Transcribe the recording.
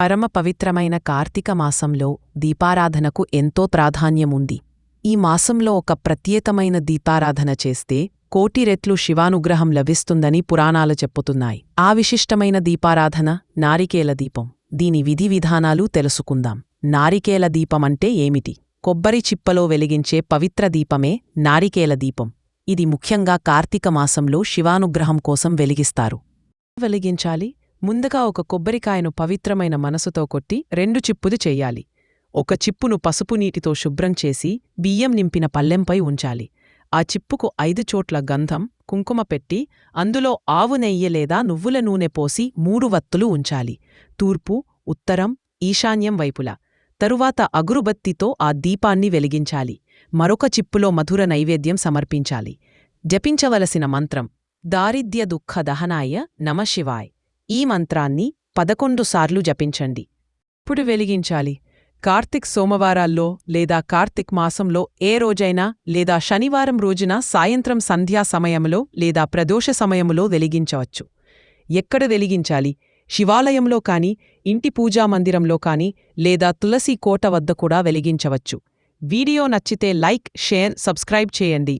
పరమ పవిత్రమైన కార్తీక మాసంలో దీపారాధనకు ఎంతో ప్రాధాన్యముంది. ఈ మాసంలో ఒక ప్రత్యేకమైన దీపారాధన చేస్తే కోటి రెట్లు శివానుగ్రహం లభిస్తుందని పురాణాలు చెప్పుతున్నాయి. ఆ విశిష్టమైన దీపారాధన నారికేల దీపం. దీని విధి విధానాలు తెలుసుకుందాం. నారికేల దీపమంటే ఏమిటి? కొబ్బరి చిప్పలో వెలిగించే పవిత్ర దీపమే నారికేల దీపం. ఇది ముఖ్యంగా కార్తీక మాసంలో శివానుగ్రహం కోసం వెలిగిస్తారు. వెలిగించాలి? ముందుగా ఒక కొబ్బరికాయను పవిత్రమైన మనసుతో కొట్టి రెండు చిప్పుది చెయ్యాలి ఒక చిప్పును పసుపు నీటితో శుభ్రం చేసి బియ్యం నింపిన పల్లెంపై ఉంచాలి. ఆ చిప్పుకు ఐదు చోట్ల గంధం కుంకుమ పెట్టి అందులో ఆవు నెయ్యి లేదా నువ్వుల నూనె పోసి మూడు వత్తులు ఉంచాలి. తూర్పు ఉత్తరం ఈశాన్యం వైపులా. తరువాత అగురుబత్తితో ఆ దీపాన్ని వెలిగించాలి. మరొక చిప్పులో మధుర నైవేద్యం సమర్పించాలి. జపించవలసిన మంత్రం దారిద్ర్య దుఃఖ దహనాయ నమశివాయ్ ఈ మంత్రాన్ని పదకొండు సార్లు జపించండి. ఇప్పుడు వెలిగించాలి? కార్తిక్ సోమవారాల్లో లేదా కార్తిక్ మాసంలో ఏ రోజైనా లేదా శనివారం రోజున సాయంత్రం సంధ్యా సమయంలో లేదా ప్రదోష సమయములో వెలిగించవచ్చు. ఎక్కడ వెలిగించాలి? శివాలయంలో కాని ఇంటి పూజామందిరంలో కాని లేదా తులసి కోట వద్ద కూడా వెలిగించవచ్చు. వీడియో నచ్చితే లైక్ షేర్ సబ్స్క్రైబ్ చేయండి.